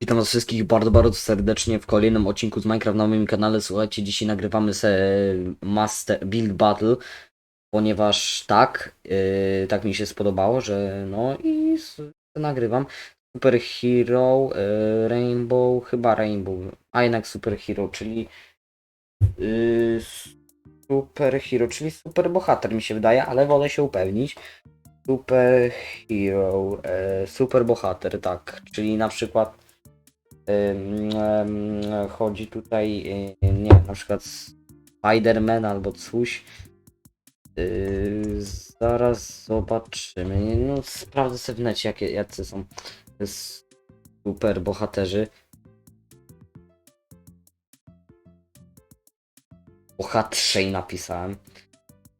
Witam was wszystkich bardzo, bardzo serdecznie w kolejnym odcinku z Minecraft na moim kanale. Słuchajcie, dzisiaj nagrywamy se Master Build Battle, ponieważ tak, yy, tak mi się spodobało, że no i nagrywam. Super Hero, yy, Rainbow, chyba Rainbow, a jednak Super Hero, czyli yy, Super Hero, czyli super bohater mi się wydaje, ale wolę się upewnić. Super Hero, e, super bohater, tak, czyli na przykład chodzi tutaj, y, nie na przykład Spider-Man albo coś. Yy, zaraz zobaczymy. No, sprawdzę sobie w necie, jakie, jacy są super bohaterzy. Bohatrzej napisałem.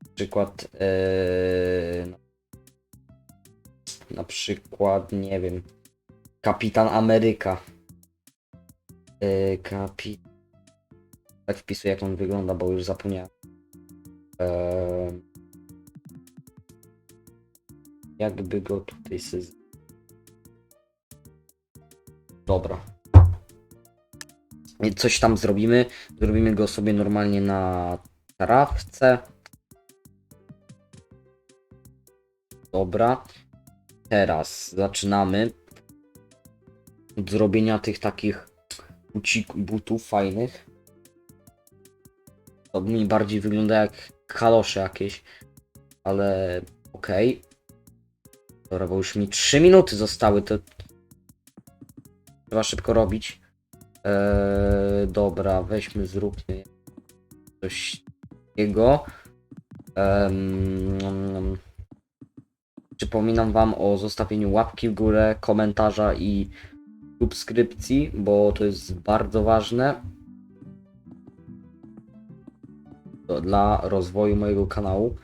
Na przykład, yy, na przykład, nie wiem, Kapitan Ameryka. Yy, kapi... Tak wpisuję jak on wygląda, bo już zapomniałem. Eee... Jakby go tutaj syz... Dobra. I Coś tam zrobimy. Zrobimy go sobie normalnie na trawce. Dobra. Teraz zaczynamy od zrobienia tych takich bucik, butów fajnych. To mi bardziej wygląda jak kalosze jakieś, ale okej. Dobra, bo już mi 3 minuty zostały, to trzeba szybko robić. Eee, dobra, weźmy, zróbmy coś takiego. Przypominam Wam o zostawieniu łapki w górę, komentarza i subskrypcji, bo to jest bardzo ważne dla rozwoju mojego kanału.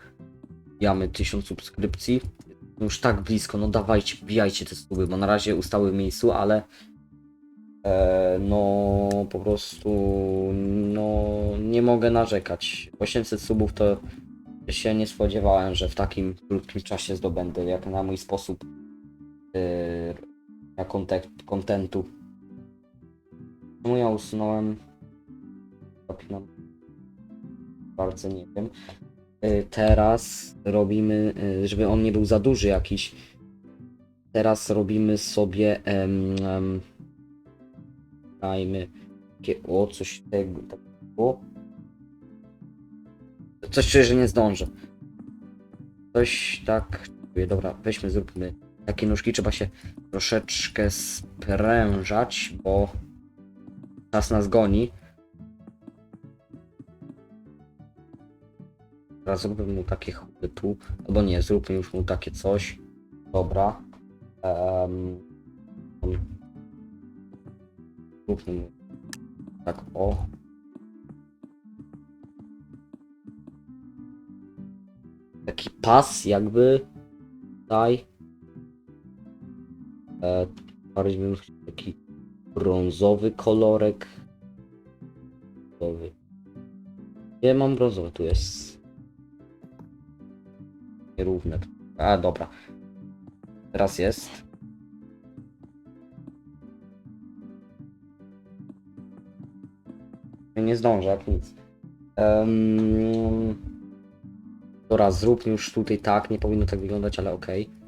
Mamy 1000 subskrypcji. Już tak blisko, no dawajcie, wbijajcie te suby, bo na razie ustały w miejscu, ale e, no po prostu no nie mogę narzekać. 800 subów to się nie spodziewałem, że w takim krótkim czasie zdobędę, jak na mój sposób e, kontek- kontentu. Czemu ja usunąłem? Zapinam. Bardzo nie wiem. Y, Teraz robimy, y, żeby on nie był za duży jakiś. Teraz robimy sobie em, dajmy o coś tego. Coś czuję, że nie zdążę. Coś tak. czuję. Dobra, weźmy, zróbmy takie nóżki. Trzeba się troszeczkę sprężać, bo czas nas goni. Teraz zróbmy mu takie chudy tu, albo nie, zróbmy już mu takie coś. Dobra. Um, zróbmy mu tak o. Taki pas jakby. Daj. Bardziej bym chciał taki brązowy kolorek. Nie mam brązowy, tu jest. Nierówne. A dobra. Teraz jest. Nie zdążę, nic. Um, dobra, zróbmy już tutaj tak. Nie powinno tak wyglądać, ale okej.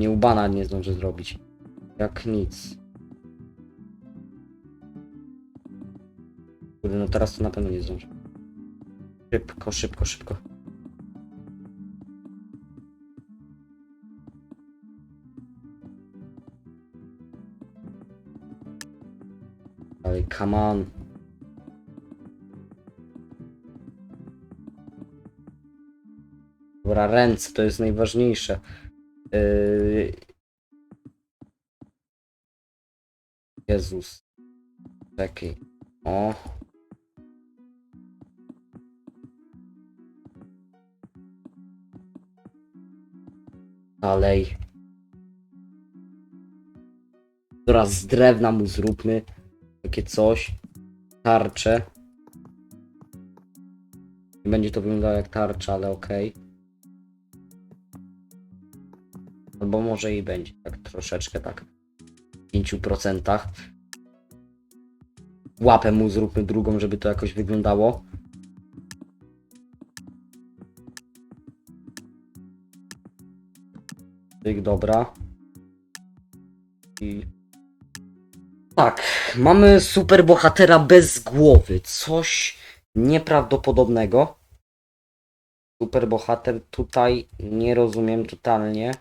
Nie ubana nie zdążę zrobić. Jak nic. Kurde, no teraz to na pewno nie zdążę. Szybko, szybko, szybko. Ale come on. Dobra, ręce to jest najważniejsze. Yy... Jezus. Czekaj. O. Dalej. Dobra, z drewna mu zróbmy. Takie coś. Tarcze. Będzie to wyglądało jak tarcza, ale okej. Albo może i będzie, tak troszeczkę tak. 5%. Łapę mu zróbmy drugą, żeby to jakoś wyglądało. Tyk, dobra. I... Tak, mamy super bohatera bez głowy. Coś nieprawdopodobnego. Super bohater tutaj nie rozumiem totalnie.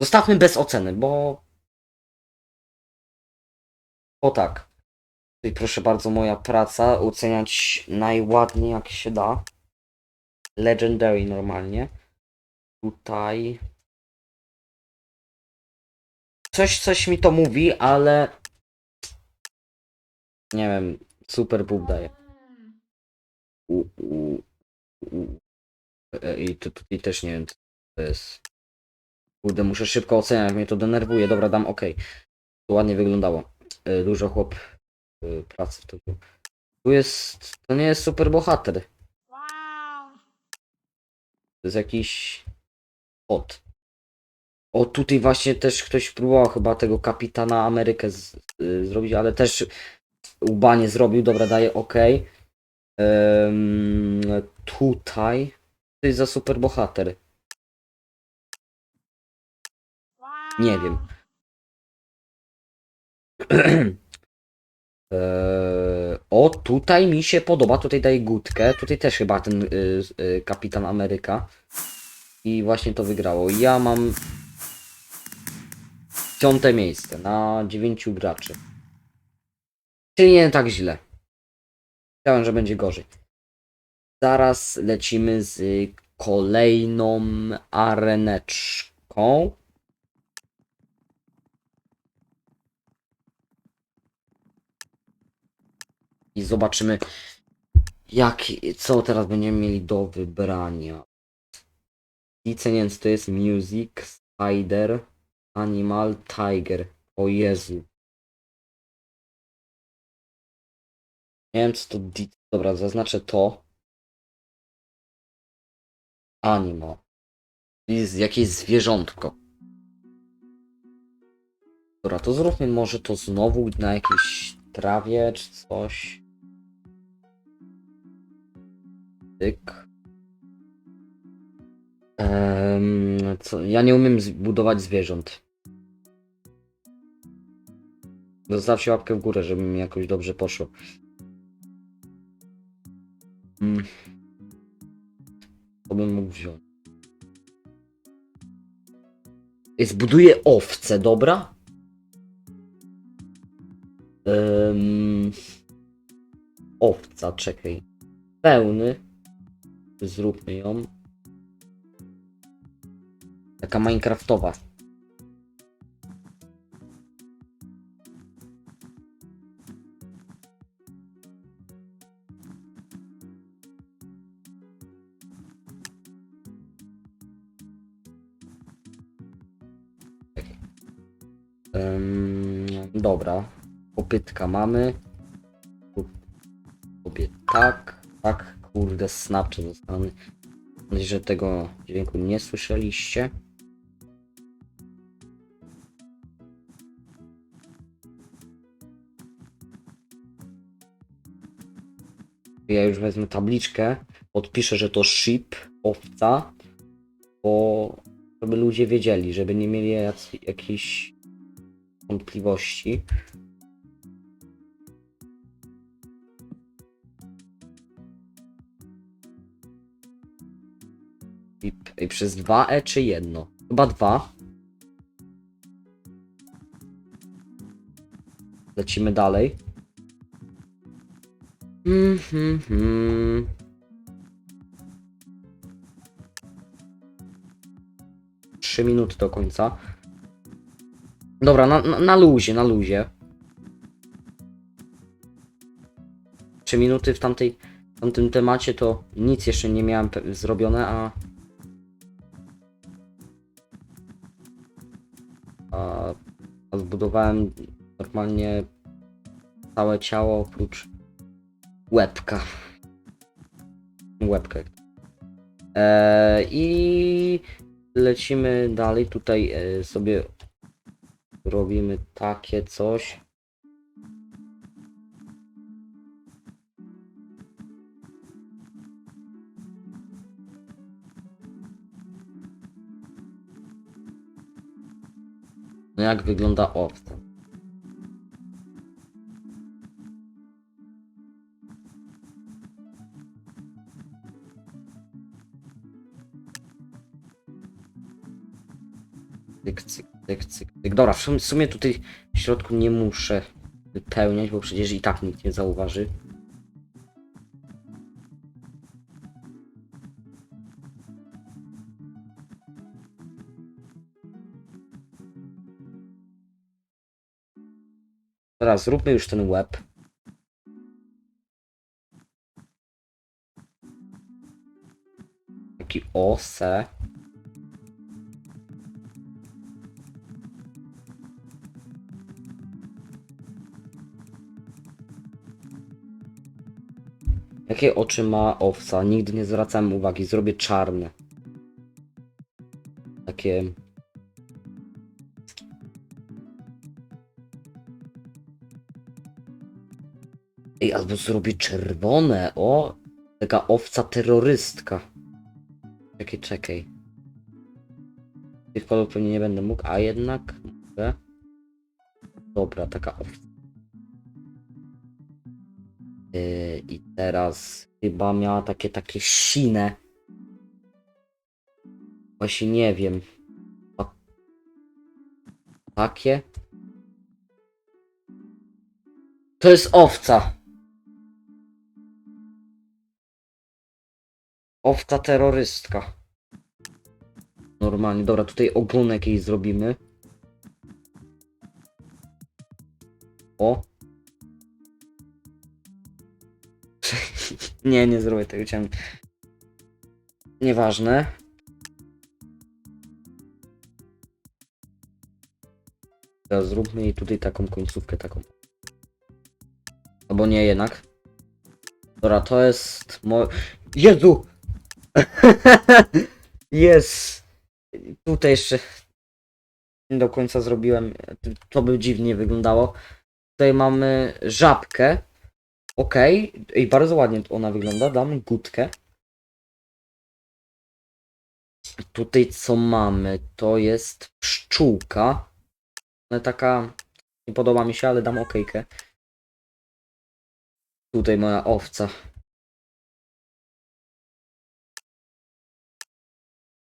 Zostawmy bez oceny, bo. Bo tak. Tutaj proszę bardzo, moja praca. Oceniać najładniej jak się da. Legendary normalnie. Tutaj. Coś, coś mi to mówi, ale. Nie wiem, super bób daje. U, u, u. E, I tu, tutaj też nie wiem, co to jest. Kurde, muszę szybko oceniać, mnie to denerwuje. Dobra, dam ok. To ładnie wyglądało. E, Dużo chłop e, pracy było. Tu jest. To nie jest super bohater. To jest jakiś. Od. O, tutaj właśnie też ktoś próbował chyba tego kapitana Amerykę z, y, zrobić, ale też łba nie zrobił. Dobra, daję ok. Em, tutaj. To jest za super bohater. Nie wiem. Eee, o, tutaj mi się podoba, tutaj daje gutkę. Tutaj też chyba ten y, y, kapitan Ameryka. I właśnie to wygrało. Ja mam piąte miejsce na dziewięciu graczy. Czyli nie tak źle. Chciałem, że będzie gorzej. Zaraz lecimy z kolejną areneczką. I zobaczymy, jak, co teraz będziemy mieli do wybrania. Liceniec to jest Music, Spider, Animal, Tiger. O Jezu. Nie wiem co to Dobra, zaznaczę to. Animal. Jest jakieś zwierzątko. Dobra, to zróbmy może to znowu na jakiejś trawie czy coś. Tyk. Em, co? Ja nie umiem zbudować zwierząt. Zostawcie łapkę w górę, żeby mi jakoś dobrze poszło. Mm. To bym mógł wziąć. Zbuduję owce, dobra? Em, owca, czekaj. Pełny. Zróbmy ją. Taka minecraftowa. Dobra. Popytka mamy. Sobie tak, tak, kurde, snapcze zostanę. Mam nadzieję, że tego dźwięku nie słyszeliście. Ja już wezmę tabliczkę, odpiszę, że to sheep, owca, bo żeby ludzie wiedzieli, żeby nie mieli jakichś wątpliwości. I, I przez dwa E czy jedno? Chyba dwa. Lecimy dalej. Mhm. Trzy minuty do końca. Dobra, na, na, na luzie, na luzie. Trzy minuty w tamtej, w tamtym temacie to nic jeszcze nie miałem zrobione. A, normalnie całe ciało oprócz łebka. Łebkę. Eee, I lecimy dalej. Tutaj e, sobie robimy takie coś. Jak wygląda owca? Cyk, cyk, cyk, cyk, cyk. Dobra, w sumie tutaj w środku nie muszę wypełniać, bo przecież i tak nikt nie zauważy. Teraz zróbmy już ten łeb. Taki ose. Jakie oczy ma owca? Nigdy nie zwracałem uwagi. Zrobię czarne. Takie. Albo zrobię czerwone. O! Taka owca terrorystka. Czekaj, czekaj. Tych kolorów pewnie nie będę mógł, a jednak mogę. Dobra, taka owca. Yy, I teraz chyba miała takie takie sine. Właśnie nie wiem. Takie? To jest owca. Owca terrorystka. Normalnie, dobra, tutaj ogonek jej zrobimy. O. nie, nie zrobię tego, chciałem. Nieważne. Teraz zróbmy jej tutaj taką końcówkę taką. Albo nie jednak. Dobra, to jest mo... Jezu! Jest! Tutaj jeszcze nie do końca zrobiłem. To by dziwnie wyglądało. Tutaj mamy żabkę. Okej, i bardzo ładnie ona wygląda. Dam gutkę. Tutaj co mamy? To jest pszczółka. Ale taka nie podoba mi się, ale dam okejkę. Tutaj moja owca.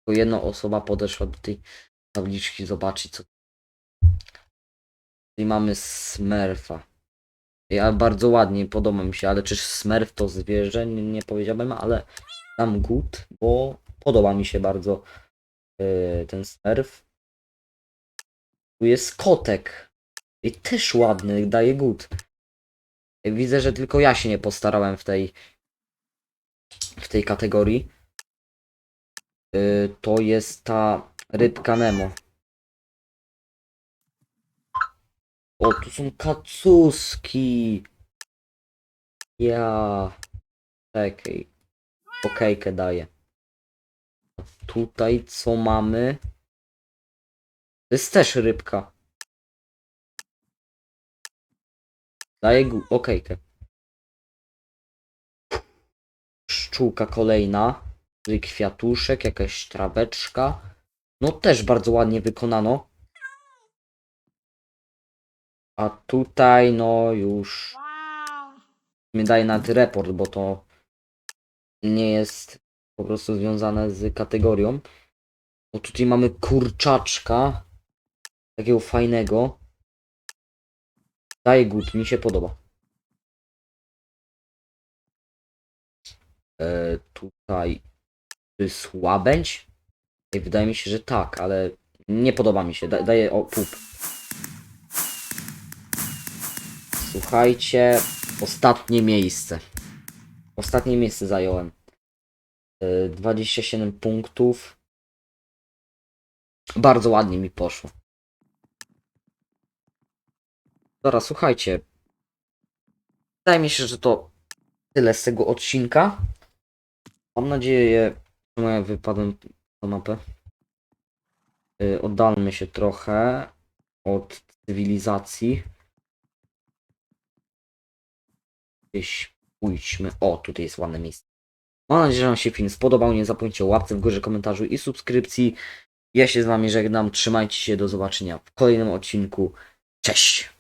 Tylko jedna osoba podeszła do tej tabliczki zobaczyć co. Tutaj mamy Smurfa. Ja bardzo ładnie podoba mi się, ale czyż Smurf to zwierzę? Nie, nie powiedziałbym, ale dam gut, bo podoba mi się bardzo yy, ten Smurf. Tu jest kotek. I też ładny, daje gut. Widzę, że tylko ja się nie postarałem w tej w tej kategorii. Yy, to jest ta rybka Nemo. O, tu są kacuski. Ja. Czekaj. Okejkę daję. A Tutaj co mamy? To jest też rybka. Daję okejkę. Pszczółka kolejna. Tutaj kwiatuszek, jakaś traweczka. No też bardzo ładnie wykonano. A tutaj no już mi daje nawet report, bo to nie jest po prostu związane z kategorią. Bo tutaj mamy kurczaczka. Takiego fajnego. Daje gut, mi się podoba. E, tutaj to jest łabędź. I wydaje mi się, że tak, ale nie podoba mi się. Da, daje o pup. Słuchajcie, ostatnie miejsce. Ostatnie miejsce zająłem. E, 27 punktów. Bardzo ładnie mi poszło. Dobra, słuchajcie. Wydaje mi się, że to tyle z tego odcinka. Mam nadzieję, że ja wypadłem na mapę. Yy, oddalmy się trochę. od cywilizacji. Gdzieś pójdźmy. O, tutaj jest ładne miejsce. Mam nadzieję, że Wam się film spodobał. Nie zapomnijcie o łapce w górze, komentarzu i subskrypcji. Ja się z Wami żegnam. Trzymajcie się. Do zobaczenia w kolejnym odcinku. Cześć!